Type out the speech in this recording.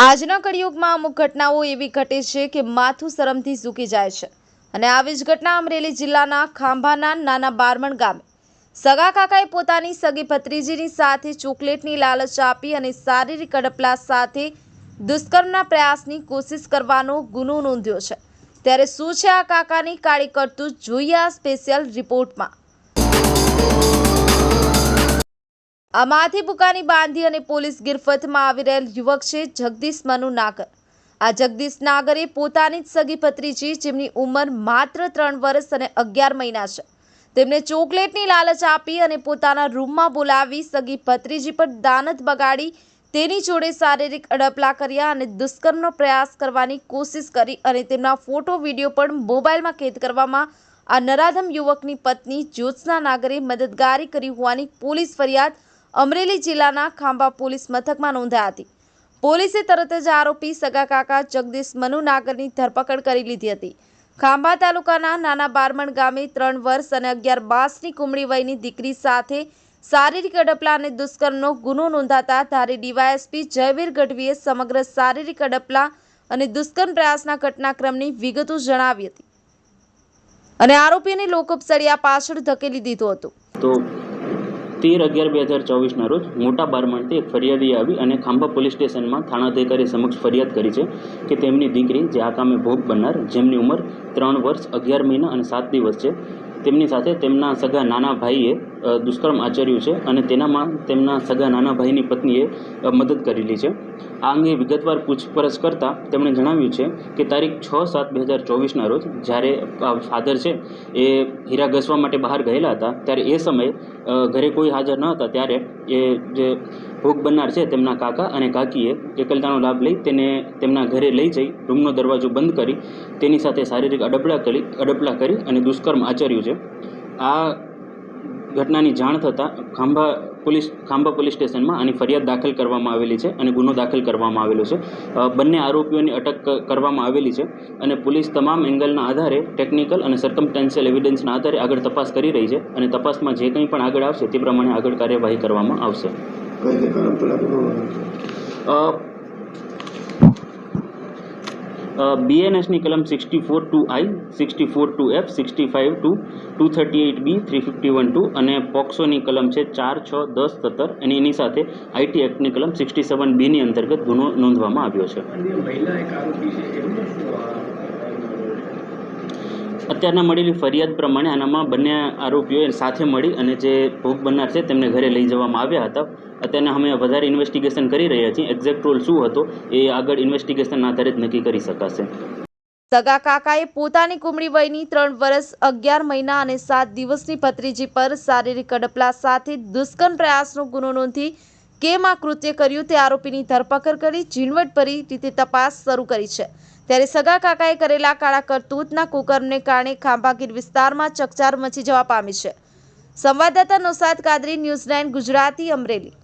આજના કળિયુગમાં અમુક ઘટનાઓ એવી ઘટે છે કે માથું શરમથી ઝૂકી જાય છે. અને આવી જ ઘટના અમરેલી જિલ્લાના ખાંભાના નાના બારમણ ગામે. સગા કાકાએ પોતાની સગી ભત્રીજીની સાથે ચોકલેટની લાલચ આપી અને શારીરિક અડપલા સાથે દુષ્કર્મના પ્રયાસની કોશિશ કરવાનો ગુનો નોંધ્યો છે. ત્યારે શું છે આ કાકાની કાળી કરતું જોઈએ આ સ્પેશિયલ રિપોર્ટમાં? આ માથી બુકાની બાંધી અને પોલીસ ગિરફતમાં આવી રહેલ યુવક છે જગદીશ મનુ નાગર. આ જગદીશ નાગરે પોતાની જ સગી ભત્રીજી જેમની ઉંમર માત્ર ત્રણ વર્ષ અને અગિયાર મહિના છે. તેમને ચોકલેટની લાલચ આપી અને પોતાના રૂમમાં બોલાવી સગી ભત્રીજી પર દાનત બગાડી તેની જોડે શારીરિક અડપલા કર્યા અને દુષ્કર્મનો પ્રયાસ કરવાની કોશિશ કરી અને તેમના ફોટો, વીડિયો પણ મોબાઈલમાં કેદ કરવામાં આ નરાધમ યુવકની પત્ની જ્યોત્સના નાગરે મદદગારી કરી હોવાની પોલીસ ફરિયાદ અમરેલી જિલ્લાના ખાંભા પોલીસ મથકમાં નોંધાઈ હતી. પોલીસે તરત જ આરોપી સગા જગદીશ મનુ ધરપકડ કરી લીધી હતી. ખાંભા તાલુકાના નાના બારમણ ગામે ત્રણ વર્ષ અને અગિયાર માસની કુમળી વયની દીકરી સાથે શારીરિક અડપલા અને દુષ્કર્મનો ગુનો નોંધાતા ધારી ડીવાયએસપી જયવીર ગઢવીએ સમગ્ર શારીરિક અડપલા અને દુષ્કર્મ પ્રયાસના ઘટનાક્રમની વિગતો જણાવી હતી. અને આરોપીને લોકઅપ સળિયા પાછળ ધકેલી દીધો હતો. તો તેર અગિયાર બે હજાર ચોવીસના રોજ મોટા બારમાણથી એક ફરિયાદી આવી અને ખાંભા પોલીસ સ્ટેશનમાં થાણાધિકારી સમક્ષ ફરિયાદ કરી છે કે તેમની દીકરી જે આ કામે ભોગ બનનાર, જેમની ઉંમર ત્રણ વર્ષ, અગિયાર મહિના અને સાત દિવસ છે તેમની સાથે તેમના સગા નાના ભાઈએ દુષ્કર્મ આચર્યું છે અને તેનામાં તેમના સગા નાના ભાઈની પત્નીએ મદદ કરેલી છે. આ અંગે વિગતવાર પૂછપરછ કરતાં તેમણે જણાવ્યું છે કે તારીખ છ સાત બે હજાર ચોવીસના રોજ જ્યારે ફાધર છે, એ હીરા ઘસવા માટે બહાર ગયેલા હતા, ત્યારે એ સમયે ઘરે કોઈ હાજર ન હતા, ત્યારે એ જે ભોગ બનનાર છે તેમના કાકા અને કાકીએ એકલતાનો લાભ લઈ તેને તેમના ઘરે લઈ જઈ, રૂમનો દરવાજો બંધ કરી, તેની સાથે શારીરિક અડપડા કરી, અડપલા કરી અને દુષ્કર્મ આચર્યું છે. આ ઘટનાની જાણ થતાં ખાંભા પોલીસ ખાંભા પોલીસ સ્ટેશનમાં આની ફરિયાદ દાખલ કરવામાં આવેલી છે અને ગુનો દાખલ કરવામાં આવેલો છે. બંને આરોપીઓની અટક કરવામાં આવેલી છે અને પોલીસ તમામ એંગલના આધારે ટેકનિકલ અને સર્કમટેન્શિયલ એવિડન્સના આધારે આગળ તપાસ કરી રહી છે અને તપાસમાં જે કંઈ પણ આગળ આવશે તે પ્રમાણે આગળ કાર્યવાહી કરવામાં આવશે. કઈ રીતે કરમ પેલા બીએનએસની કલમ sixty four two I sixty four two F sixty five two two thirty eight B three fifty one two અને પોક્સોની કલમ છે ચાર છ દસ સત્તર અને એની સાથે આઈટી એક્ટની કલમ સિક્સટી સેવન બીની અંતર્ગત ગુનો નોંધવામાં આવ્યો છે અને મહિલા એક આરોપી છે એમનું શું આ અત્યારના મળેલી ફરિયાદ પ્રમાણે આનામાં બંને આરોપીઓએ સાથે મળી અને જે ભોગ બનનાર છે તેમને ઘરે લઈ જવામાં આવ્યા હતા. અત્યારના અમે વધારે ઇન્વેસ્ટિગેશન કરી રહ્યા છીએ. એક્ઝેક્ટ રોલ શું હતો એ આગળ ઇન્વેસ્ટિગેશનના આધારે જ નક્કી કરી શકાશે. સગા કાકાએ પોતાની કુમળી વયની ત્રણ વર્ષ, અગિયાર મહિના અને સાત દિવસની ભત્રીજી પર શારીરિક અડપલા સાથે દુષ્કર્મ પ્રયાસનો ગુનો નોંધી કેમ આ કૃત્ય કર્યું તે આરોપીની ધરપકડ કરી ઝીણવટભરી રીતે તપાસ શરૂ કરી છે. ત્યારે સગા કાકાએ કરેલા કાળા કરતૂતના કુકર્મને કારણે ખાંભાગીર વિસ્તારમાં ચકચાર મચી જવા પામી છે. સંવાદદાતા નોસાદ કાદરી, ન્યૂઝ નાઇન, ગુજરાતી અમરેલી.